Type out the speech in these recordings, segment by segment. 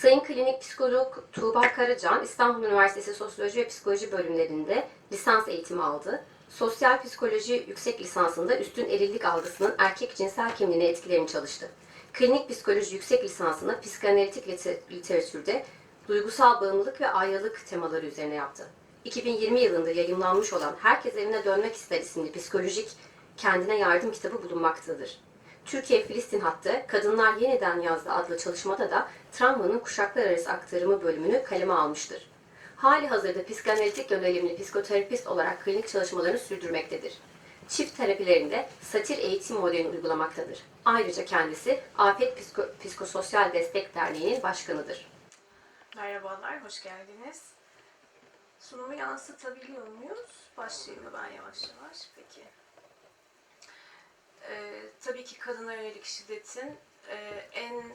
Sayın Klinik Psikolog Tuğba Karacan, İstanbul Üniversitesi Sosyoloji ve Psikoloji bölümlerinde lisans eğitimi aldı. Sosyal psikoloji yüksek lisansında üstün erillik algısının erkek cinsel kimliğine etkilerini çalıştı. Klinik psikoloji yüksek lisansını psikanalitik liter- literatürde duygusal bağımlılık ve ayrılık temaları üzerine yaptı. 2020 yılında yayımlanmış olan Herkes Evine Dönmek İster isimli psikolojik kendine yardım kitabı bulunmaktadır. Türkiye-Filistin hattı Kadınlar Yeniden Yazdı adlı çalışmada da travmanın kuşaklar arası aktarımı bölümünü kaleme almıştır. Hali hazırda psikanalitik yönelimli psikoterapist olarak klinik çalışmalarını sürdürmektedir. Çift terapilerinde satir eğitim modelini uygulamaktadır. Ayrıca kendisi Afet Psiko- Psikososyal Destek Derneği'nin başkanıdır. Merhabalar, hoş geldiniz. Sunumu yansıtabiliyor muyuz? Başlayayım mı ben yavaş yavaş? Peki. Ee, tabii ki kadına yönelik şiddetin e, en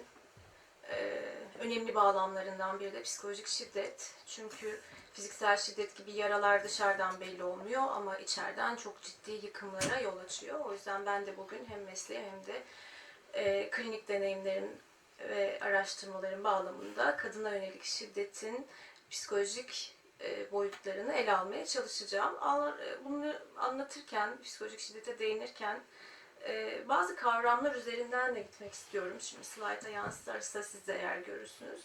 e, önemli bağlamlarından biri de psikolojik şiddet. Çünkü fiziksel şiddet gibi yaralar dışarıdan belli olmuyor ama içeriden çok ciddi yıkımlara yol açıyor. O yüzden ben de bugün hem mesleğim hem de e, klinik deneyimlerim ve araştırmaların bağlamında kadına yönelik şiddetin psikolojik e, boyutlarını ele almaya çalışacağım. Al- e, Bunu anlatırken, psikolojik şiddete değinirken e, bazı kavramlar üzerinden de gitmek istiyorum. Şimdi slayta yansıtırsa siz de eğer görürsünüz.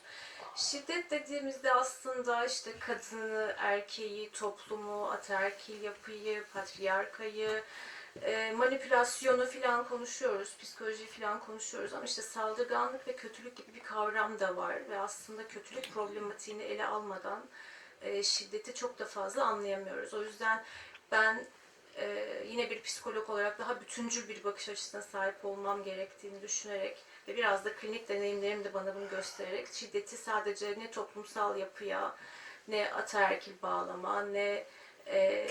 Şiddet dediğimizde aslında işte kadını, erkeği, toplumu, ataerkil yapıyı, patriarkayı, e, manipülasyonu filan konuşuyoruz, psikoloji filan konuşuyoruz ama işte saldırganlık ve kötülük gibi bir kavram da var ve aslında kötülük problematiğini ele almadan e, şiddeti çok da fazla anlayamıyoruz. O yüzden ben e, yine bir psikolog olarak daha bütüncül bir bakış açısına sahip olmam gerektiğini düşünerek ve biraz da klinik deneyimlerim de bana bunu göstererek şiddeti sadece ne toplumsal yapıya, ne ataerkil bağlama, ne e,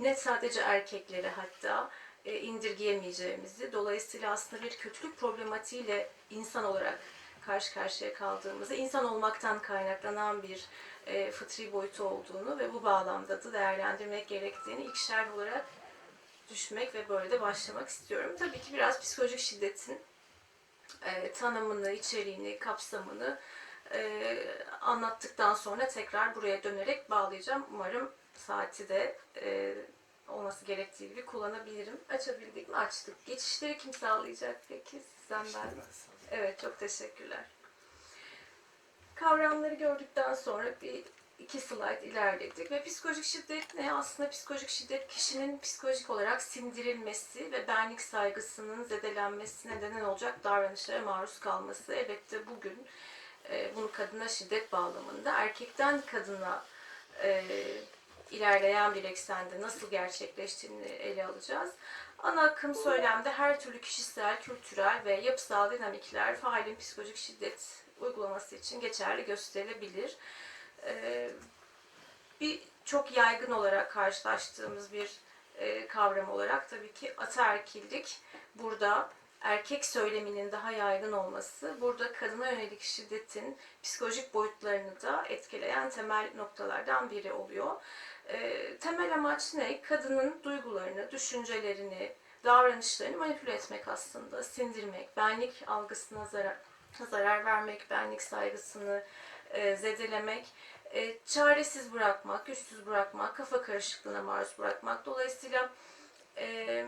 ne sadece erkeklere hatta e, indirgeyemeyeceğimizi, dolayısıyla aslında bir kötülük problematiğiyle insan olarak karşı karşıya kaldığımızda insan olmaktan kaynaklanan bir e, fıtri boyutu olduğunu ve bu bağlamda da değerlendirmek gerektiğini ikişer olarak düşmek ve böyle de başlamak istiyorum. Tabii ki biraz psikolojik şiddetin e, tanımını, içeriğini, kapsamını e, anlattıktan sonra tekrar buraya dönerek bağlayacağım. Umarım saati de e, olması gerektiği gibi kullanabilirim. Açabildik mi? Açtık. Geçişleri kim sağlayacak peki? Sizden ben. Evet, çok teşekkürler. Kavramları gördükten sonra bir iki slide ilerledik ve psikolojik şiddet ne? Aslında psikolojik şiddet kişinin psikolojik olarak sindirilmesi ve benlik saygısının zedelenmesine neden olacak davranışlara maruz kalması. Elbette bugün e, bunu kadına şiddet bağlamında erkekten kadına e, ilerleyen bir eksende nasıl gerçekleştiğini ele alacağız. Ana akım söylemde her türlü kişisel, kültürel ve yapısal dinamikler faalin psikolojik şiddet uygulaması için geçerli gösterilebilir. Ee, bir çok yaygın olarak karşılaştığımız bir e, kavram olarak tabii ki ataerkillik burada erkek söyleminin daha yaygın olması burada kadına yönelik şiddetin psikolojik boyutlarını da etkileyen temel noktalardan biri oluyor. E, temel amaç ne? Kadının duygularını, düşüncelerini, davranışlarını manipüle etmek aslında, sindirmek, benlik algısına zarar, zarar vermek, benlik saygısını e, zedelemek, e, çaresiz bırakmak, güçsüz bırakmak, kafa karışıklığına maruz bırakmak. Dolayısıyla e,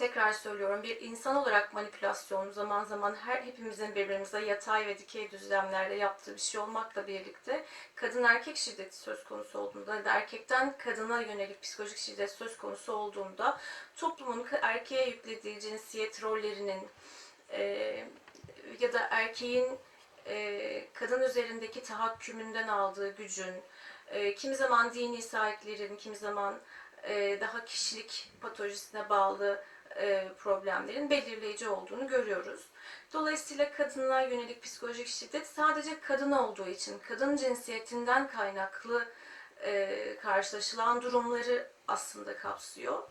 tekrar söylüyorum bir insan olarak manipülasyon zaman zaman her hepimizin birbirimize yatay ve dikey düzlemlerde yaptığı bir şey olmakla birlikte kadın erkek şiddeti söz konusu olduğunda ya da erkekten kadına yönelik psikolojik şiddet söz konusu olduğunda toplumun erkeğe yüklediği cinsiyet rollerinin e, ya da erkeğin e, kadın üzerindeki tahakkümünden aldığı gücün, e, kimi zaman dini sahiplerin, kimi zaman e, daha kişilik patolojisine bağlı problemlerin belirleyici olduğunu görüyoruz. Dolayısıyla kadına yönelik psikolojik şiddet sadece kadın olduğu için, kadın cinsiyetinden kaynaklı e, karşılaşılan durumları aslında kapsıyor.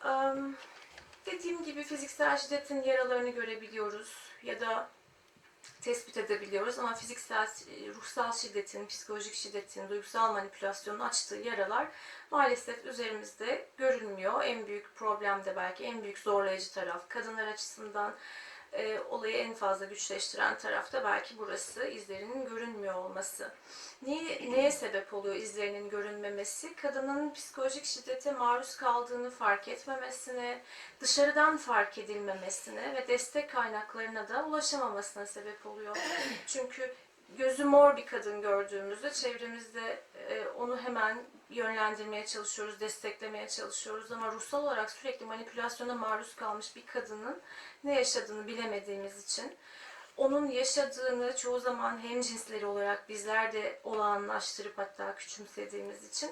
Am, Dediğim gibi fiziksel şiddetin yaralarını görebiliyoruz ya da tespit edebiliyoruz ama fiziksel, ruhsal şiddetin, psikolojik şiddetin, duygusal manipülasyonun açtığı yaralar maalesef üzerimizde görülmüyor. En büyük problem de belki en büyük zorlayıcı taraf kadınlar açısından e, olayı en fazla güçleştiren tarafta belki burası izlerinin görünmüyor olması. Niye, neye sebep oluyor izlerinin görünmemesi? Kadının psikolojik şiddete maruz kaldığını fark etmemesine, dışarıdan fark edilmemesine ve destek kaynaklarına da ulaşamamasına sebep oluyor. Çünkü gözü mor bir kadın gördüğümüzde çevremizde e, onu hemen yönlendirmeye çalışıyoruz, desteklemeye çalışıyoruz ama ruhsal olarak sürekli manipülasyona maruz kalmış bir kadının ne yaşadığını bilemediğimiz için onun yaşadığını çoğu zaman hemcinsleri olarak bizler de olağanlaştırıp hatta küçümsediğimiz için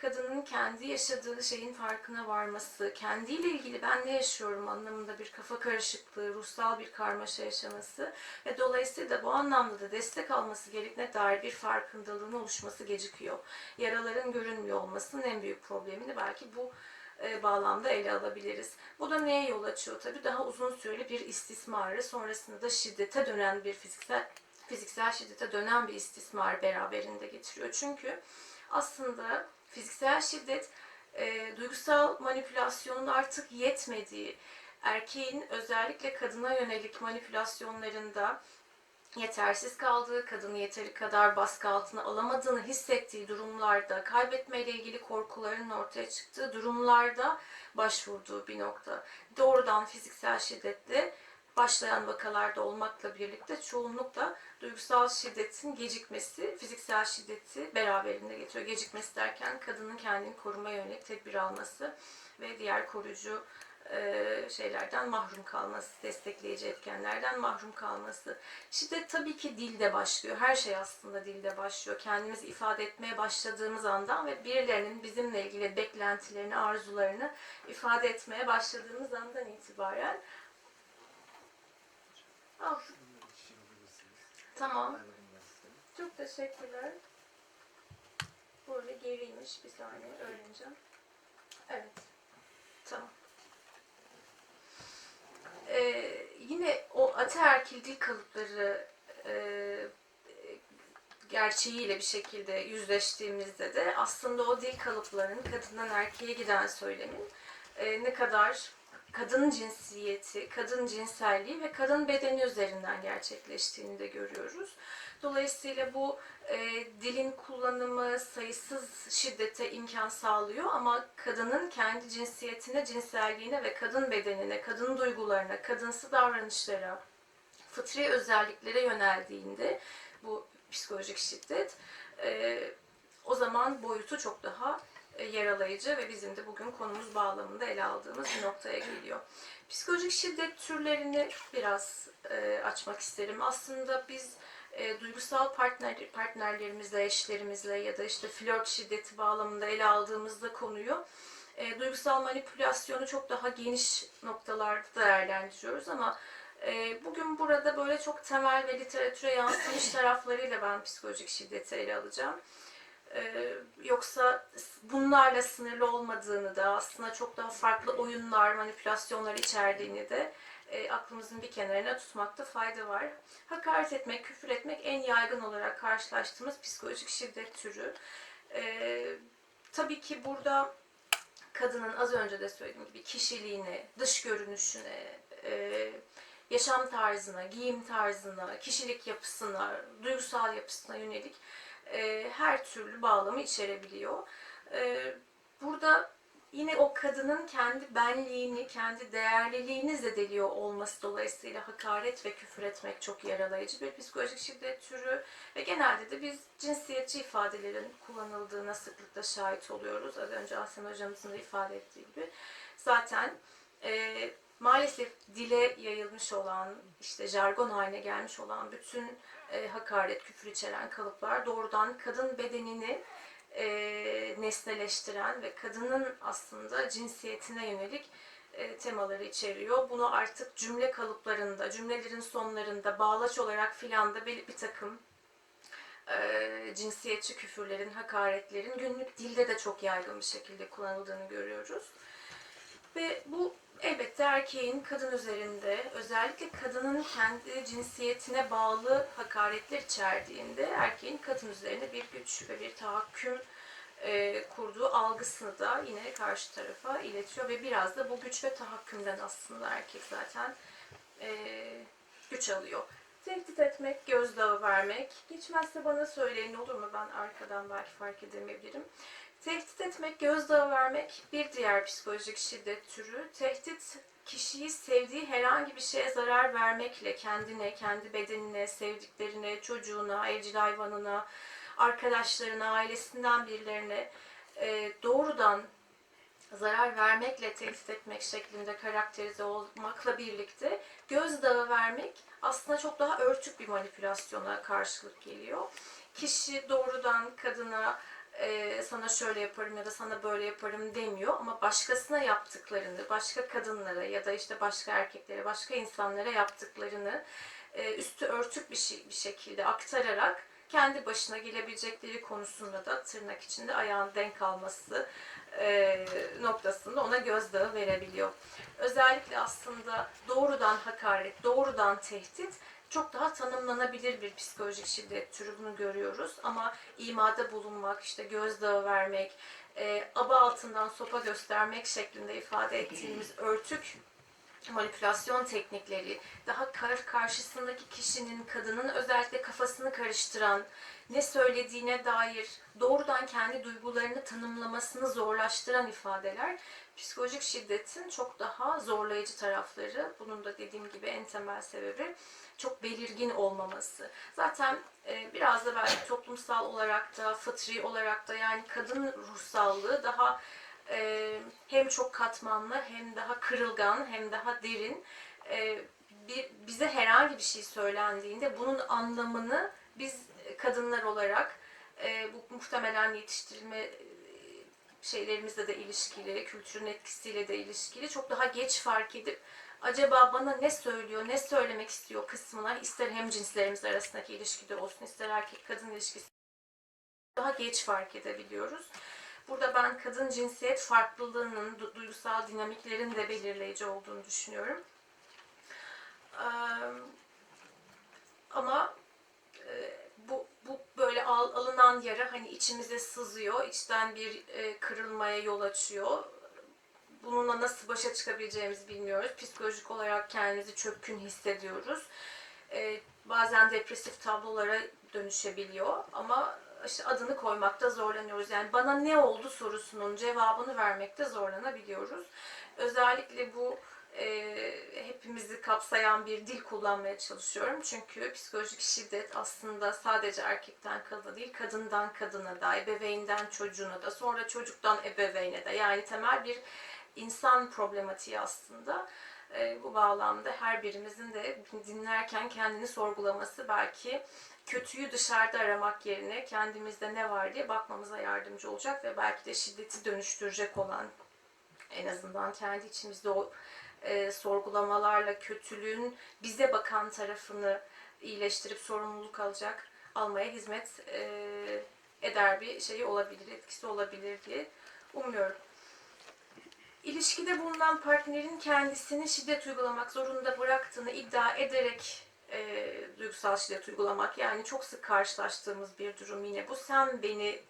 kadının kendi yaşadığı şeyin farkına varması, kendiyle ilgili ben ne yaşıyorum anlamında bir kafa karışıklığı, ruhsal bir karmaşa yaşaması ve dolayısıyla bu anlamda da destek alması gerektiğine dair bir farkındalığın oluşması gecikiyor. Yaraların görünmüyor olmasının en büyük problemini belki bu e, bağlamda ele alabiliriz. Bu da neye yol açıyor tabii? Daha uzun süreli bir istismarı, sonrasında da şiddete dönen bir fiziksel fiziksel şiddete dönen bir istismar beraberinde getiriyor. Çünkü aslında fiziksel şiddet e, duygusal manipülasyonun artık yetmediği, erkeğin özellikle kadına yönelik manipülasyonlarında yetersiz kaldığı, kadını yeteri kadar baskı altına alamadığını hissettiği durumlarda, kaybetmeyle ilgili korkularının ortaya çıktığı durumlarda başvurduğu bir nokta. Doğrudan fiziksel şiddetle başlayan vakalarda olmakla birlikte çoğunlukla duygusal şiddetin gecikmesi, fiziksel şiddeti beraberinde getiriyor. Gecikmesi derken kadının kendini korumaya yönelik tedbir alması ve diğer koruyucu e, şeylerden mahrum kalması, destekleyici etkenlerden mahrum kalması. Şiddet tabii ki dilde başlıyor. Her şey aslında dilde başlıyor. Kendimizi ifade etmeye başladığımız andan ve birilerinin bizimle ilgili beklentilerini, arzularını ifade etmeye başladığımız andan itibaren Al. Tamam. Çok teşekkürler. Böyle geriymiş. Bir saniye öğreneceğim. Evet. Tamam. Ee, yine o ataerkil dil kalıpları e, gerçeğiyle bir şekilde yüzleştiğimizde de aslında o dil kalıplarının kadından erkeğe giden söylemin e, ne kadar kadın cinsiyeti, kadın cinselliği ve kadın bedeni üzerinden gerçekleştiğini de görüyoruz. Dolayısıyla bu e, dilin kullanımı sayısız şiddete imkan sağlıyor ama kadının kendi cinsiyetine, cinselliğine ve kadın bedenine, kadın duygularına, kadınsı davranışlara, fıtri özelliklere yöneldiğinde bu psikolojik şiddet e, o zaman boyutu çok daha yaralayıcı ve bizim de bugün konumuz bağlamında ele aldığımız bir noktaya geliyor. Psikolojik şiddet türlerini biraz e, açmak isterim. Aslında biz e, duygusal partner partnerlerimizle, eşlerimizle ya da işte flört şiddeti bağlamında ele aldığımızda konuyu e, duygusal manipülasyonu çok daha geniş noktalarda değerlendiriyoruz ama e, bugün burada böyle çok temel ve literatüre yansımış taraflarıyla ben psikolojik şiddeti ele alacağım. Ee, yoksa bunlarla sınırlı olmadığını da aslında çok daha farklı oyunlar, manipülasyonlar içerdiğini de e, aklımızın bir kenarına tutmakta fayda var. Hakaret etmek, küfür etmek en yaygın olarak karşılaştığımız psikolojik şiddet türü. Ee, tabii ki burada kadının az önce de söylediğim gibi kişiliğine, dış görünüşüne, e, yaşam tarzına, giyim tarzına, kişilik yapısına, duygusal yapısına yönelik e, her türlü bağlamı içerebiliyor. E, burada yine o kadının kendi benliğini, kendi değerliliğini zedeliyor olması dolayısıyla hakaret ve küfür etmek çok yaralayıcı bir psikolojik şiddet türü ve genelde de biz cinsiyetçi ifadelerin kullanıldığına sıklıkla şahit oluyoruz. Az önce Aslan hocamızın da ifade ettiği gibi. Zaten e, maalesef dile yayılmış olan, işte jargon haline gelmiş olan bütün e, hakaret, küfür içeren kalıplar doğrudan kadın bedenini e, nesneleştiren ve kadının aslında cinsiyetine yönelik e, temaları içeriyor. Bunu artık cümle kalıplarında, cümlelerin sonlarında, bağlaç olarak filan da bir, bir takım e, cinsiyetçi küfürlerin, hakaretlerin günlük dilde de çok yaygın bir şekilde kullanıldığını görüyoruz. Ve bu elbette erkeğin kadın üzerinde özellikle kadının kendi cinsiyetine bağlı hakaretler içerdiğinde erkeğin kadın üzerinde bir güç ve bir tahakküm e, kurduğu algısını da yine karşı tarafa iletiyor ve biraz da bu güç ve tahakkümden aslında erkek zaten e, güç alıyor. Tehdit etmek, gözdağı vermek. Geçmezse bana söyleyin olur mu? Ben arkadan belki fark edemeyebilirim. Tehdit etmek, gözdağı vermek bir diğer psikolojik şiddet türü. Tehdit kişiyi sevdiği herhangi bir şeye zarar vermekle kendine, kendi bedenine, sevdiklerine, çocuğuna, evcil hayvanına, arkadaşlarına, ailesinden birilerine e, doğrudan zarar vermekle tehdit etmek şeklinde karakterize olmakla birlikte gözdağı vermek aslında çok daha örtük bir manipülasyona karşılık geliyor. Kişi doğrudan kadına e, sana şöyle yaparım ya da sana böyle yaparım demiyor ama başkasına yaptıklarını, başka kadınlara ya da işte başka erkeklere, başka insanlara yaptıklarını e, üstü örtük bir, şey, bir şekilde aktararak kendi başına gelebilecekleri konusunda da tırnak içinde ayağın denk alması e, noktasında ona gözdağı verebiliyor. Özellikle aslında doğrudan hakaret, doğrudan tehdit çok daha tanımlanabilir bir psikolojik şiddet türü bunu görüyoruz. Ama imada bulunmak, işte gözdağı vermek, e, aba altından sopa göstermek şeklinde ifade ettiğimiz örtük manipülasyon teknikleri, daha kar karşısındaki kişinin, kadının özellikle kafasını karıştıran, ne söylediğine dair doğrudan kendi duygularını tanımlamasını zorlaştıran ifadeler psikolojik şiddetin çok daha zorlayıcı tarafları. Bunun da dediğim gibi en temel sebebi çok belirgin olmaması. Zaten e, biraz da belki toplumsal olarak da, fıtri olarak da yani kadın ruhsallığı daha e, hem çok katmanlı hem daha kırılgan hem daha derin. E, bir, bize herhangi bir şey söylendiğinde bunun anlamını biz kadınlar olarak e, bu muhtemelen yetiştirilme e, şeylerimizle de ilişkili, kültürün etkisiyle de ilişkili çok daha geç fark edip acaba bana ne söylüyor, ne söylemek istiyor kısmına ister hem cinslerimiz arasındaki ilişkide olsun, ister erkek kadın ilişkisi daha geç fark edebiliyoruz. Burada ben kadın cinsiyet farklılığının, du- duygusal dinamiklerin de belirleyici olduğunu düşünüyorum. Eee, Ama e, bu, bu böyle al- alınan yara hani içimize sızıyor, içten bir e, kırılmaya yol açıyor. Bununla nasıl başa çıkabileceğimizi bilmiyoruz. Psikolojik olarak kendimizi çökkün hissediyoruz. E, bazen depresif tablolara dönüşebiliyor ama işte adını koymakta zorlanıyoruz. Yani bana ne oldu sorusunun cevabını vermekte zorlanabiliyoruz. Özellikle bu e, hepimizi kapsayan bir dil kullanmaya çalışıyorum. Çünkü psikolojik şiddet aslında sadece erkekten kadına değil, kadından kadına da, ebeveynden çocuğuna da, sonra çocuktan ebeveyne de. Yani temel bir insan problematiği aslında. E, bu bağlamda her birimizin de dinlerken kendini sorgulaması belki kötüyü dışarıda aramak yerine kendimizde ne var diye bakmamıza yardımcı olacak ve belki de şiddeti dönüştürecek olan en azından kendi içimizde o e, sorgulamalarla kötülüğün bize bakan tarafını iyileştirip sorumluluk alacak, almaya hizmet e, eder bir şey olabilir, etkisi olabilir diye umuyorum. İlişkide bulunan partnerin kendisini şiddet uygulamak zorunda bıraktığını iddia ederek e, duygusal şiddet uygulamak yani çok sık karşılaştığımız bir durum yine bu. Sen beni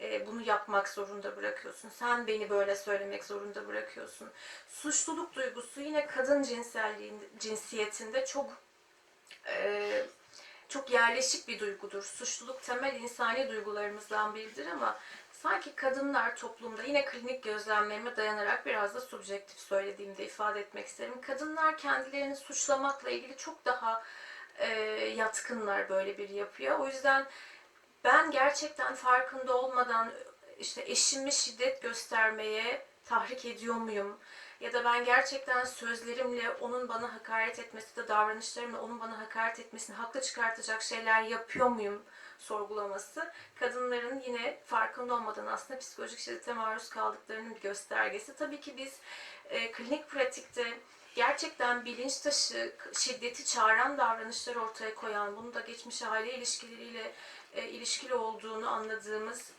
e, bunu yapmak zorunda bırakıyorsun. Sen beni böyle söylemek zorunda bırakıyorsun. Suçluluk duygusu yine kadın cinselliğinde, cinsiyetinde çok e, çok yerleşik bir duygudur. Suçluluk temel insani duygularımızdan biridir ama sanki kadınlar toplumda yine klinik gözlemlerime dayanarak biraz da subjektif söylediğimde ifade etmek isterim. Kadınlar kendilerini suçlamakla ilgili çok daha e, yatkınlar böyle bir yapıya. O yüzden ben gerçekten farkında olmadan işte eşimi şiddet göstermeye tahrik ediyor muyum? Ya da ben gerçekten sözlerimle onun bana hakaret etmesi de davranışlarımla onun bana hakaret etmesini haklı çıkartacak şeyler yapıyor muyum sorgulaması kadınların yine farkında olmadan aslında psikolojik şiddete maruz kaldıklarının bir göstergesi. Tabii ki biz e, klinik pratikte gerçekten bilinç dışı şiddeti çağıran davranışlar ortaya koyan, bunu da geçmiş aile ilişkileriyle e, ilişkili olduğunu anladığımız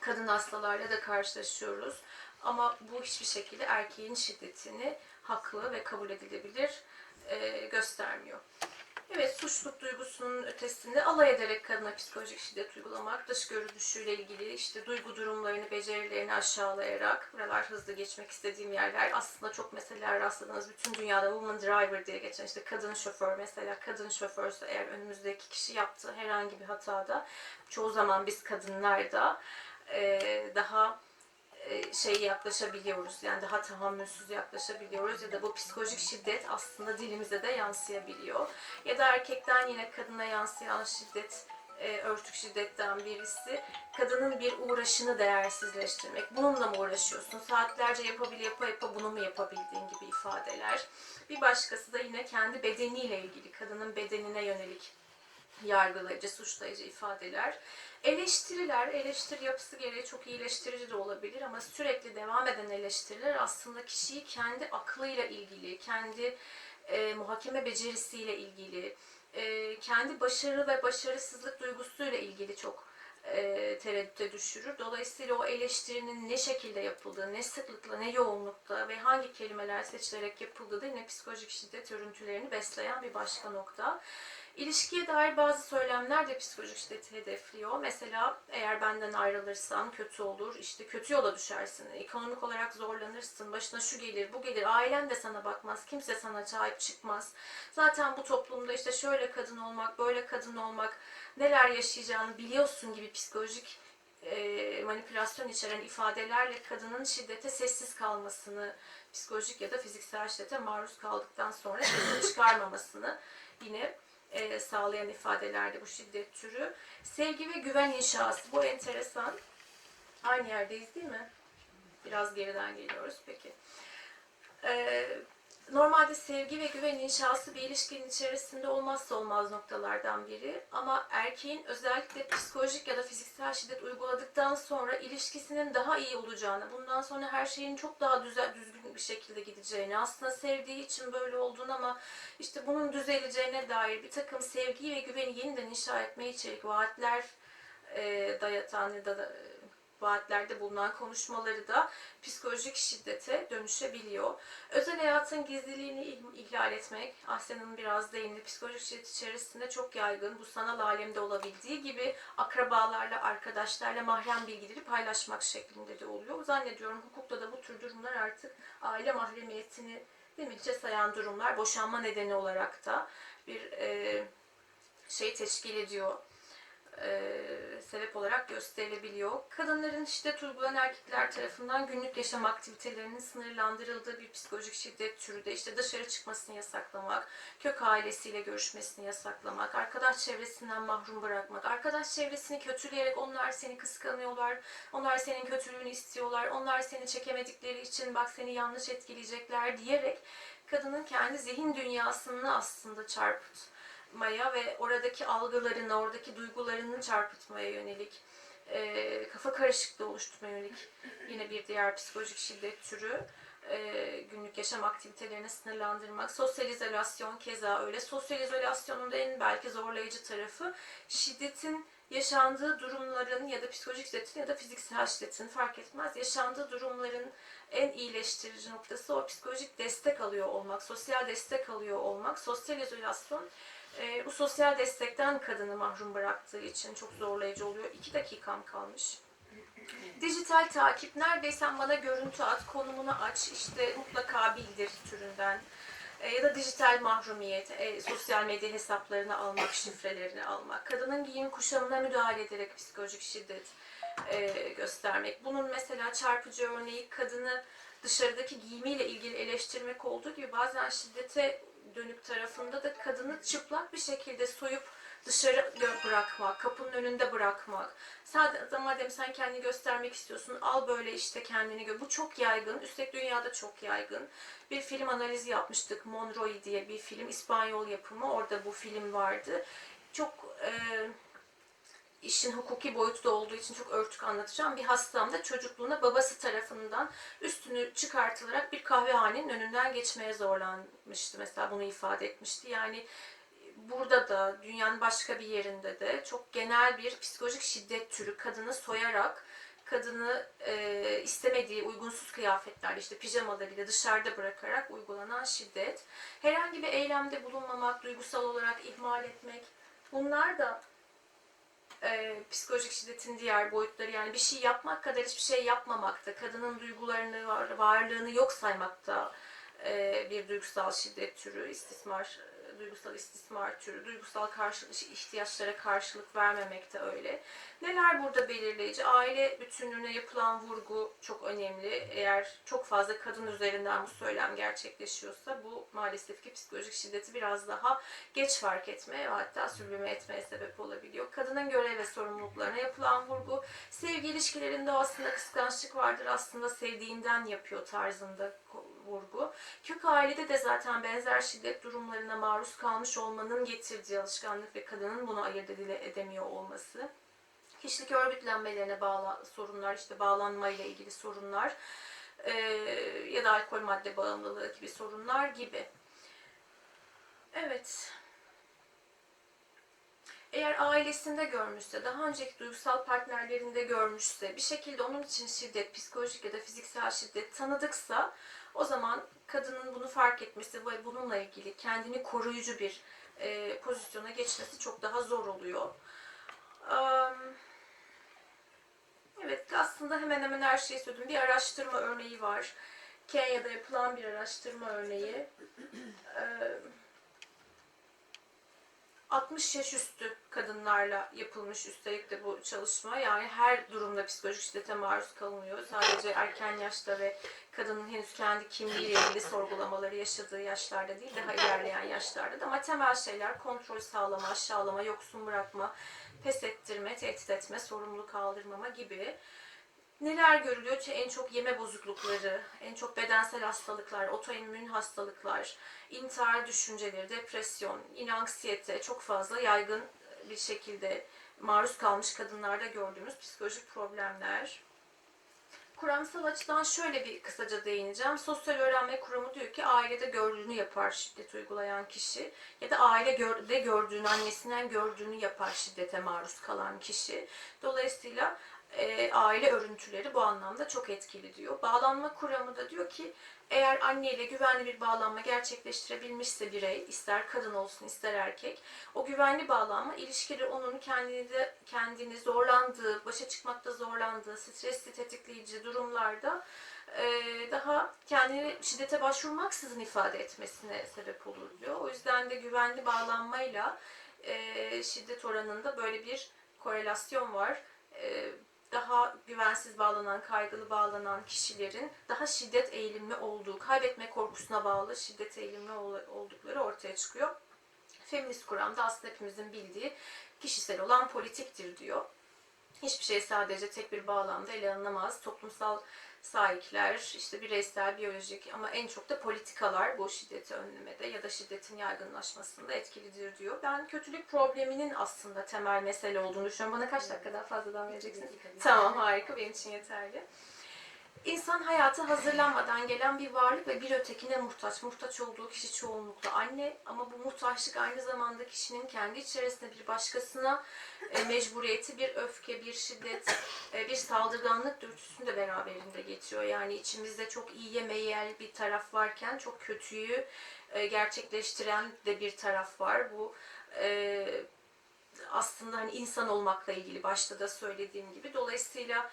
kadın hastalarla da karşılaşıyoruz. Ama bu hiçbir şekilde erkeğin şiddetini haklı ve kabul edilebilir e, göstermiyor. Evet, suçluluk duygusunun ötesinde alay ederek kadına psikolojik şiddet uygulamak, dış görünüşüyle ilgili işte duygu durumlarını, becerilerini aşağılayarak, buralar hızlı geçmek istediğim yerler, aslında çok meseleler rastladığınız bütün dünyada woman driver diye geçen işte kadın şoför mesela, kadın şoförse eğer önümüzdeki kişi yaptığı herhangi bir hatada, çoğu zaman biz kadınlar da daha şey yaklaşabiliyoruz. Yani daha tahammülsüz yaklaşabiliyoruz ya da bu psikolojik şiddet aslında dilimize de yansıyabiliyor. Ya da erkekten yine kadına yansıyan şiddet e, örtük şiddetten birisi kadının bir uğraşını değersizleştirmek. Bununla mı uğraşıyorsun? Saatlerce yapabil yapa yapa bunu mu yapabildiğin gibi ifadeler. Bir başkası da yine kendi bedeniyle ilgili, kadının bedenine yönelik yargılayıcı, suçlayıcı ifadeler. Eleştiriler, eleştiri yapısı gereği çok iyileştirici de olabilir ama sürekli devam eden eleştiriler aslında kişiyi kendi aklıyla ilgili, kendi e, muhakeme becerisiyle ilgili, e, kendi başarı ve başarısızlık duygusuyla ilgili çok e, tereddüte düşürür. Dolayısıyla o eleştirinin ne şekilde yapıldığı, ne sıklıkla, ne yoğunlukta ve hangi kelimeler seçilerek yapıldığı da yine psikolojik şiddet örüntülerini besleyen bir başka nokta. İlişkiye dair bazı söylemler de psikolojik şiddeti hedefliyor. Mesela eğer benden ayrılırsan kötü olur, işte kötü yola düşersin, ekonomik olarak zorlanırsın, başına şu gelir, bu gelir, ailen de sana bakmaz, kimse sana sahip çıkmaz. Zaten bu toplumda işte şöyle kadın olmak, böyle kadın olmak, neler yaşayacağını biliyorsun gibi psikolojik e, manipülasyon içeren ifadelerle kadının şiddete sessiz kalmasını, psikolojik ya da fiziksel şiddete maruz kaldıktan sonra çıkarmamasını yine e, sağlayan ifadelerde bu şiddet türü. Sevgi ve güven inşası. Bu enteresan. Aynı yerdeyiz değil mi? Biraz geriden geliyoruz. Peki. E, normalde sevgi ve güven inşası bir ilişkinin içerisinde olmazsa olmaz noktalardan biri. Ama erkeğin özellikle psikolojik ya da fiziksel şiddet uyguladıktan sonra ilişkisinin daha iyi olacağını, bundan sonra her şeyin çok daha düzel, düzgün bir şekilde gideceğini, aslında sevdiği için böyle olduğunu ama işte bunun düzeleceğine dair bir takım sevgiyi ve güveni yeniden inşa etmeye içerik vaatler e, dayatan ya da vaatlerde bulunan konuşmaları da psikolojik şiddete dönüşebiliyor. Özel hayatın gizliliğini il- ihlal etmek, Asya'nın biraz değindi, psikolojik şiddet içerisinde çok yaygın. Bu sanal alemde olabildiği gibi akrabalarla, arkadaşlarla mahrem bilgileri paylaşmak şeklinde de oluyor. Zannediyorum hukukta da bu tür durumlar artık aile mahremiyetini değil mi, hiçe sayan durumlar boşanma nedeni olarak da bir e, şey teşkil ediyor e, sebep olarak gösterilebiliyor. Kadınların şiddet uygulayan erkekler tarafından günlük yaşam aktivitelerinin sınırlandırıldığı bir psikolojik şiddet türü de işte dışarı çıkmasını yasaklamak, kök ailesiyle görüşmesini yasaklamak, arkadaş çevresinden mahrum bırakmak, arkadaş çevresini kötüleyerek onlar seni kıskanıyorlar, onlar senin kötülüğünü istiyorlar, onlar seni çekemedikleri için bak seni yanlış etkileyecekler diyerek kadının kendi zihin dünyasını aslında çarpıt maya ve oradaki algılarını, oradaki duygularını çarpıtmaya yönelik, e, kafa karışıklığı oluşturmaya yönelik yine bir diğer psikolojik şiddet türü. E, günlük yaşam aktivitelerini sınırlandırmak. Sosyal izolasyon keza öyle. Sosyal izolasyonun da en belki zorlayıcı tarafı şiddetin yaşandığı durumların ya da psikolojik şiddetin ya da fiziksel şiddetin fark etmez. Yaşandığı durumların en iyileştirici noktası o psikolojik destek alıyor olmak, sosyal destek alıyor olmak. Sosyal izolasyon e, bu sosyal destekten kadını mahrum bıraktığı için çok zorlayıcı oluyor. İki dakikam kalmış. Dijital takip, neredeyse bana görüntü at, konumunu aç, işte mutlaka bildir türünden. E, ya da dijital mahrumiyet, e, sosyal medya hesaplarını almak, şifrelerini almak. Kadının giyim kuşamına müdahale ederek psikolojik şiddet e, göstermek. Bunun mesela çarpıcı örneği kadını dışarıdaki giyimiyle ilgili eleştirmek olduğu gibi bazen şiddete dönük tarafında da kadını çıplak bir şekilde soyup dışarı bırakmak, kapının önünde bırakmak. Sadece madem sen kendini göstermek istiyorsun, al böyle işte kendini gö. Bu çok yaygın. Üstelik dünyada çok yaygın. Bir film analizi yapmıştık. Monroe diye bir film. İspanyol yapımı. Orada bu film vardı. Çok e, işin hukuki boyutu da olduğu için çok örtük anlatacağım. Bir hastamda çocukluğuna babası tarafından üstünü çıkartılarak bir kahvehanenin önünden geçmeye zorlanmıştı. Mesela bunu ifade etmişti. Yani burada da dünyanın başka bir yerinde de çok genel bir psikolojik şiddet türü kadını soyarak kadını e, istemediği uygunsuz kıyafetlerle işte pijamalarıyla dışarıda bırakarak uygulanan şiddet. Herhangi bir eylemde bulunmamak, duygusal olarak ihmal etmek bunlar da e, psikolojik şiddetin diğer boyutları yani bir şey yapmak kadar hiçbir şey yapmamakta, kadının duygularını, var- varlığını yok saymakta e, bir duygusal şiddet türü, istismar, duygusal istismar türü, duygusal karşılık, ihtiyaçlara karşılık vermemek de öyle. Neler burada belirleyici? Aile bütünlüğüne yapılan vurgu çok önemli. Eğer çok fazla kadın üzerinden bu söylem gerçekleşiyorsa bu maalesef ki psikolojik şiddeti biraz daha geç fark etmeye ve hatta sürdürme etmeye sebep olabiliyor. Kadının görev ve sorumluluklarına yapılan vurgu, sevgi ilişkilerinde aslında kıskançlık vardır, aslında sevdiğinden yapıyor tarzında vurgu. Kök ailede de zaten benzer şiddet durumlarına maruz kalmış olmanın getirdiği alışkanlık ve kadının bunu ayırt edemiyor olması. Kişilik örgütlenmelerine bağlı sorunlar, işte bağlanmayla ilgili sorunlar eee, ya da alkol madde bağımlılığı gibi sorunlar gibi. Evet. Eğer ailesinde görmüşse, daha önceki duygusal partnerlerinde görmüşse, bir şekilde onun için şiddet, psikolojik ya da fiziksel şiddet tanıdıksa, o zaman kadının bunu fark etmesi ve bununla ilgili kendini koruyucu bir e, pozisyona geçmesi çok daha zor oluyor. Evet, aslında hemen hemen her şeyi söyledim. Bir araştırma örneği var. Kenya'da yapılan bir araştırma örneği. Ee, 60 yaş üstü kadınlarla yapılmış üstelik de bu çalışma. Yani her durumda psikolojik şiddete maruz kalınıyor. Sadece erken yaşta ve kadının henüz kendi kimliğiyle ilgili sorgulamaları yaşadığı yaşlarda değil, daha ilerleyen yaşlarda da. Ama temel şeyler kontrol sağlama, aşağılama, yoksun bırakma, pes ettirme, tehdit etme, sorumluluk aldırmama gibi. Neler görülüyor? En çok yeme bozuklukları, en çok bedensel hastalıklar, otoimmün hastalıklar, intihar düşünceleri, depresyon, inanksiyete çok fazla yaygın bir şekilde maruz kalmış kadınlarda gördüğümüz psikolojik problemler. Kuramsal açıdan şöyle bir kısaca değineceğim. Sosyal öğrenme kuramı diyor ki ailede gördüğünü yapar şiddet uygulayan kişi ya da ailede gördüğünü, annesinden gördüğünü yapar şiddete maruz kalan kişi. Dolayısıyla e, aile örüntüleri bu anlamda çok etkili diyor. Bağlanma kuramı da diyor ki eğer anneyle güvenli bir bağlanma gerçekleştirebilmişse birey, ister kadın olsun ister erkek, o güvenli bağlanma ilişkileri onun kendini de kendini zorlandığı, başa çıkmakta zorlandığı, stresli tetikleyici durumlarda e, daha kendini şiddete başvurmaksızın ifade etmesine sebep olur diyor. O yüzden de güvenli bağlanmayla e, şiddet oranında böyle bir korelasyon var. E, daha güvensiz bağlanan, kaygılı bağlanan kişilerin daha şiddet eğilimli olduğu, kaybetme korkusuna bağlı şiddet eğilimli ol- oldukları ortaya çıkıyor. Feminist kuramda aslında hepimizin bildiği kişisel olan politiktir diyor. Hiçbir şey sadece tek bir bağlamda ele alınamaz. Toplumsal sahipler, işte bireysel, biyolojik ama en çok da politikalar bu şiddeti önlemede ya da şiddetin yaygınlaşmasında etkilidir diyor. Ben kötülük probleminin aslında temel mesele olduğunu düşünüyorum. Bana kaç dakika daha fazladan vereceksiniz? Tamam harika benim için yeterli. İnsan hayata hazırlanmadan gelen bir varlık ve bir ötekine muhtaç. Muhtaç olduğu kişi çoğunlukla anne ama bu muhtaçlık aynı zamanda kişinin kendi içerisinde bir başkasına e, mecburiyeti, bir öfke, bir şiddet, e, bir saldırganlık dürtüsünü de beraberinde getiriyor. Yani içimizde çok iyiye meyil bir taraf varken çok kötüyü e, gerçekleştiren de bir taraf var. Bu e, aslında hani insan olmakla ilgili başta da söylediğim gibi. Dolayısıyla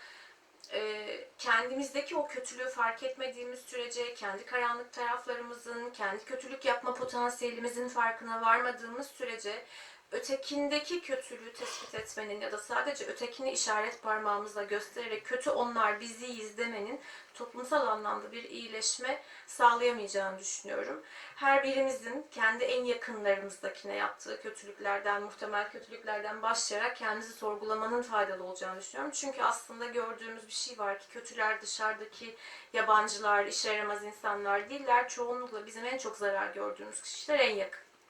kendimizdeki o kötülüğü fark etmediğimiz sürece, kendi karanlık taraflarımızın, kendi kötülük yapma potansiyelimizin farkına varmadığımız sürece ötekindeki kötülüğü tespit etmenin ya da sadece ötekini işaret parmağımızla göstererek kötü onlar biziyiz demenin toplumsal anlamda bir iyileşme sağlayamayacağını düşünüyorum. Her birimizin kendi en yakınlarımızdakine yaptığı kötülüklerden, muhtemel kötülüklerden başlayarak kendimizi sorgulamanın faydalı olacağını düşünüyorum. Çünkü aslında gördüğümüz bir şey var ki kötüler dışarıdaki yabancılar, işe yaramaz insanlar değiller. Çoğunlukla bizim en çok zarar gördüğümüz kişiler en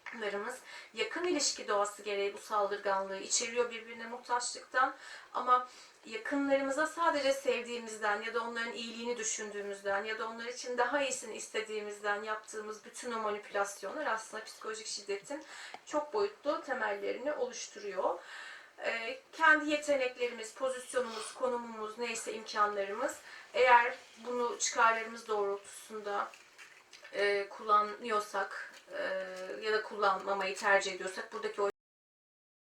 yakınlarımız. Yakın ilişki doğası gereği bu saldırganlığı içeriyor birbirine muhtaçlıktan ama yakınlarımıza sadece sevdiğimizden ya da onların iyiliğini düşündüğümüzden ya da onlar için daha iyisini istediğimizden yaptığımız bütün o manipülasyonlar aslında psikolojik şiddetin çok boyutlu temellerini oluşturuyor. e, kendi yeteneklerimiz, pozisyonumuz, konumumuz neyse imkanlarımız eğer bunu çıkarlarımız doğrultusunda e, kullanıyorsak ya da kullanmamayı tercih ediyorsak buradaki o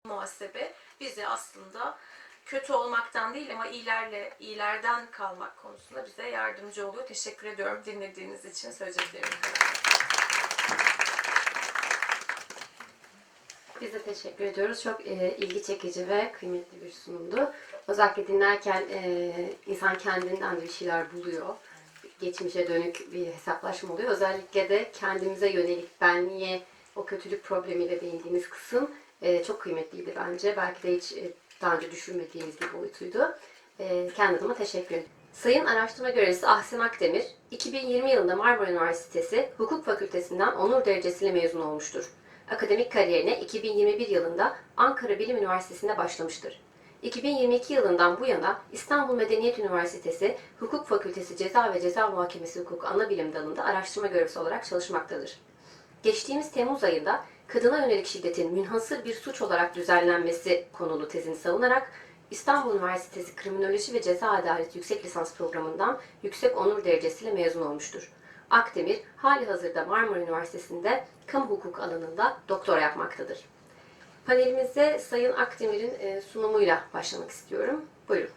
muhasebe bize aslında kötü olmaktan değil ama iyilerle iyilerden kalmak konusunda bize yardımcı oluyor. Teşekkür ediyorum dinlediğiniz için söyleyeceklerim. Biz de teşekkür ediyoruz. Çok e, ilgi çekici ve kıymetli bir sunumdu. Özellikle dinlerken e, insan kendinden de bir şeyler buluyor. Geçmişe dönük bir hesaplaşma oluyor. Özellikle de kendimize yönelik benliğe o kötülük problemiyle değindiğimiz kısım e, çok kıymetliydi bence. Belki de hiç e, daha önce düşünmediğimiz bir boyutuydu. E, kendi adıma teşekkür ederim. Sayın araştırma görevlisi Ahsen Akdemir, 2020 yılında Marmara Üniversitesi Hukuk Fakültesinden onur derecesiyle mezun olmuştur. Akademik kariyerine 2021 yılında Ankara Bilim Üniversitesi'nde başlamıştır. 2022 yılından bu yana İstanbul Medeniyet Üniversitesi Hukuk Fakültesi Ceza ve Ceza Muhakemesi Hukuk Anabilim Dalı'nda araştırma görevlisi olarak çalışmaktadır. Geçtiğimiz Temmuz ayında kadına yönelik şiddetin münhasır bir suç olarak düzenlenmesi konulu tezini savunarak İstanbul Üniversitesi Kriminoloji ve Ceza Adaleti Yüksek Lisans Programı'ndan yüksek onur derecesiyle mezun olmuştur. Akdemir, hali hazırda Marmara Üniversitesi'nde kamu hukuk alanında doktora yapmaktadır. Panelimize Sayın Akdemir'in e, sunumuyla başlamak istiyorum. Buyurun.